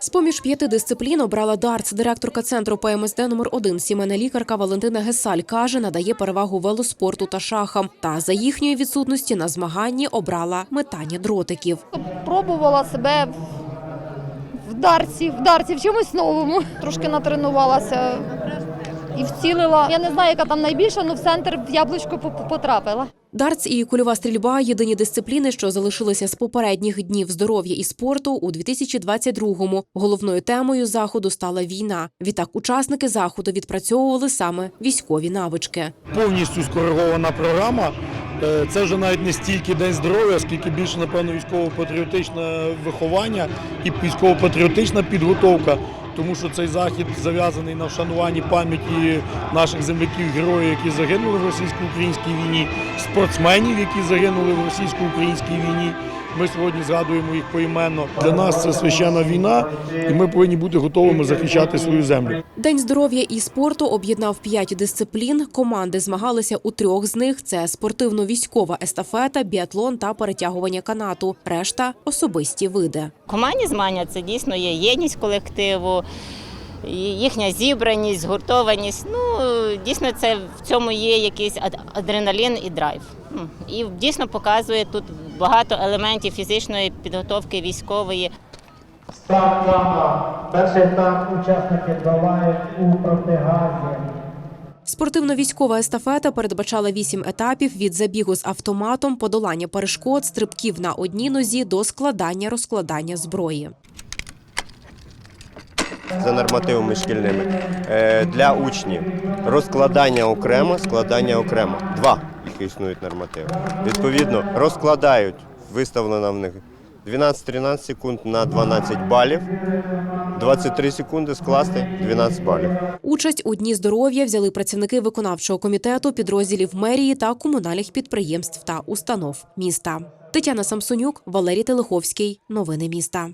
З поміж п'яти дисциплін обрала дартс. Директорка центру ПМСД номер 1 сімейна лікарка Валентина Гесаль каже, надає перевагу велоспорту та шахам. Та за їхньої відсутності на змаганні обрала метання дротиків. Пробувала себе в дарці, в дарці, в чомусь новому. Трошки натренувалася і вцілила. Я не знаю, яка там найбільша, але в центр в яблучко потрапила. Дартс і кульова стрільба єдині дисципліни, що залишилися з попередніх днів здоров'я і спорту у 2022-му. Головною темою заходу стала війна. Відтак учасники заходу відпрацьовували саме військові навички. повністю скоригована програма. Е, Це вже навіть не стільки день здоров'я, скільки більше, напевно, військово-патріотичне виховання і військово-патріотична підготовка. Тому що цей захід зав'язаний на вшануванні пам'яті наших земляків-героїв, які загинули в російсько-українській війні, спортсменів, які загинули в російсько-українській війні. Ми сьогодні згадуємо їх поіменно. Для нас це священна війна, і ми повинні бути готовими захищати свою землю. День здоров'я і спорту об'єднав п'ять дисциплін. Команди змагалися у трьох з них: це спортивно-військова естафета, біатлон та перетягування канату. Решта особисті види. Командні змагання це дійсно є єдність колективу, їхня зібраність, згуртованість. Ну дійсно, це в цьому є якийсь ад- адреналін і драйв. І дійсно показує тут багато елементів фізичної підготовки військової. Старт 2А. Перший етап учасники долають у протигазі. Спортивно-військова естафета передбачала вісім етапів від забігу з автоматом, подолання перешкод, стрибків на одній нозі до складання розкладання зброї. За нормативами шкільними. Е, Для учнів розкладання окремо, складання окремо. Два їх існують нормативи. Відповідно, розкладають, виставлено в них 12-13 секунд на 12 балів, 23 секунди скласти 12 балів. Участь у дні здоров'я взяли працівники виконавчого комітету, підрозділів мерії та комунальних підприємств та установ міста. Тетяна Самсонюк, Валерій Телеховський. Новини міста.